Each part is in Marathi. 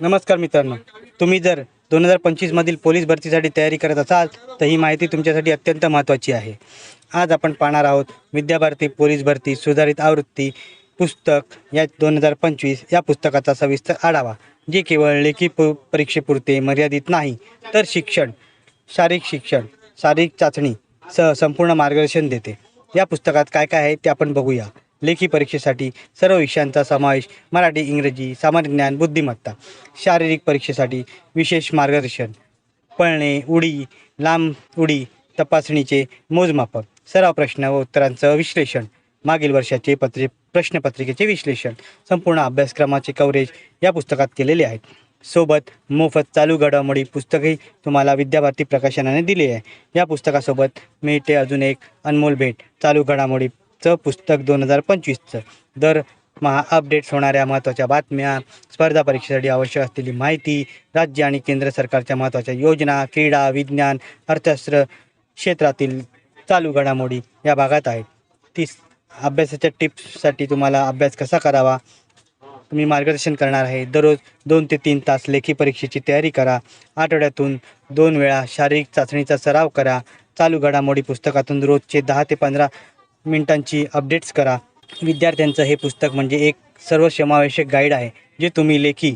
नमस्कार मित्रांनो. तुम्ही जर दोन हजार पंचवीसमधील पोलीस भरतीसाठी तयारी करत असाल तर ही माहिती तुमच्यासाठी अत्यंत महत्त्वाची आहे. आज आपण पाहणार आहोत विद्याभारती पोलीस भरती सुधारित आवृत्ती पुस्तक या दोन हजार पंचवीस या पुस्तकाचा सविस्तर आढावा. जे केवळ लेखी प परीक्षेपुरते मर्यादित नाही तर शिक्षण शारीरिक शिक्षण शारीरिक चाचणी सह संपूर्ण मार्गदर्शन देते. या पुस्तकात काय काय आहे ते आपण बघूया. लेखी परीक्षेसाठी सर्व विषयांचा समावेश मराठी इंग्रजी सामान्य ज्ञान बुद्धिमत्ता शारीरिक परीक्षेसाठी विशेष मार्गदर्शन पळणे उडी लांब उडी तपासणीचे मोजमापक सराव प्रश्न व उत्तरांचं विश्लेषण मागील वर्षाचे पत्रे प्रश्नपत्रिकेचे विश्लेषण संपूर्ण अभ्यासक्रमाचे कव्हरेज या पुस्तकात केलेले आहे सोबत मोफत चालू घडामोडी पुस्तकही तुम्हाला विद्याभारती प्रकाशनाने दिले आहे. या पुस्तकासोबत मिळते अजून एक अनमोल भेट चालू घडामोडी चं पुस्तक दोन हजार पंचवीसचं. दर महा अपडेट्स होणाऱ्या महत्त्वाच्या बातम्या स्पर्धा परीक्षेसाठी आवश्यक असलेली माहिती राज्य आणि केंद्र सरकारच्या महत्त्वाच्या योजना क्रीडा विज्ञान अर्थशास्त्र क्षेत्रातील चालू घडामोडी या भागात आहेत. तीस अभ्यासाच्या टिप्ससाठी तुम्हाला अभ्यास कसा करावा? तुम्ही मार्गदर्शन करणार आहे. दररोज दोन ते तीन तास लेखी परीक्षेची तयारी करा. आठवड्यातून दोन वेळा शारीरिक चाचणीचा सराव करा. चालू घडामोडी पुस्तकातून रोजचे दहा ते पंधरा मिनिटांची अपडेट्स करा. विद्यार्थ्यांचं हे पुस्तक म्हणजे एक सर्वसमावेशक गाईड आहे जे तुम्ही लेखी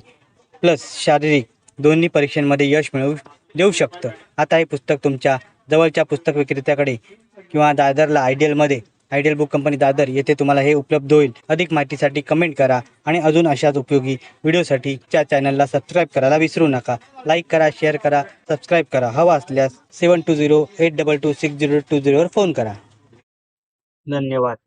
प्लस शारीरिक दोन्ही परीक्षांमध्ये यश मिळवू देऊ शकतं. आता हे पुस्तक तुमच्या जवळच्या पुस्तक विक्रेत्याकडे किंवा दादरला आयडियलमध्ये आयडियल बुक कंपनी दादर येथे तुम्हाला हे उपलब्ध होईल. अधिक माहितीसाठी कमेंट करा आणि अजून अशाच उपयोगी व्हिडिओसाठी त्या चॅनलला सबस्क्राईब करायला विसरू नका. लाईक करा शेअर करा सबस्क्राईब करा. हवा असल्यास seven two zero eight double two six zero two झिरोवर phone करा. धन्यवाद.